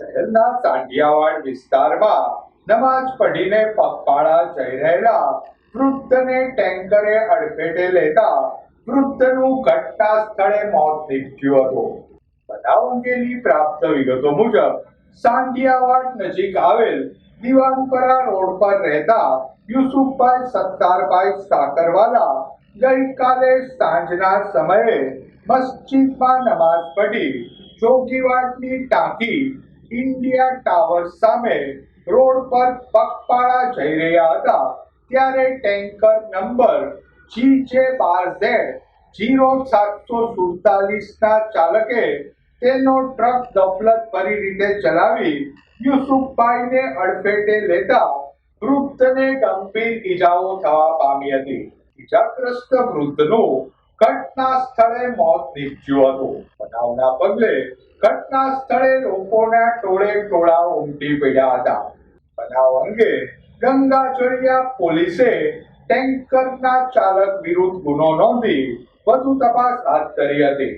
શહેરના સાંઢિયાવાડ વિસ્તારમાં નમાજ પઢીને પગપાળા જઈ રહેલા વૃદ્ધને ટેન્કરે અડફેટે લેતા વૃદ્ધનું ઘટના સ્થળે મોત નીપજ્યું હતું. બનાવ અંગેની પ્રાપ્ત વિગતો મુજબ, સાંઢિયાવાડ નજીક આવેલ દિવાનપરા રોડ પર રહેતા યુસુફભાઈ સત્તારભાઈ સાકરવાલા ગઈકાલે સાંજના સમયે મસ્જિદમાં નમાઝ પઢી ચોકીવાડની ટાંકી ઇન્ડિયા ટાવર સામે રોડ પર પગપાળા જઈ રહ્યા હતા. ત્યારે ટેન્કર નંબર જી જે બાર ઝેડ જીરો સાતસો સુડતાલીસના ચાલકે તેનો ટ્રક ગફલત ભરી રીતે ચલાવી યુસુફભાઈને અડફેટે લેતા વૃદ્ધને ગંભીર ઈજાઓ થવા પામી હતી. ઈજાગ્રસ્ત વૃદ્ધનું ઘટના સ્થળે મોત નીપજ્યું હતું. બનાવના પગલે ઘટના સ્થળે લોકોના ટોળે ટોળા ઉમટી પડ્યા હતા. બનાવ અંગે ગંગાજળિયા પોલીસે ટેન્કરના ચાલક વિરુદ્ધ ગુનો નોંધી વધુ તપાસ હાથ ધરી હતી.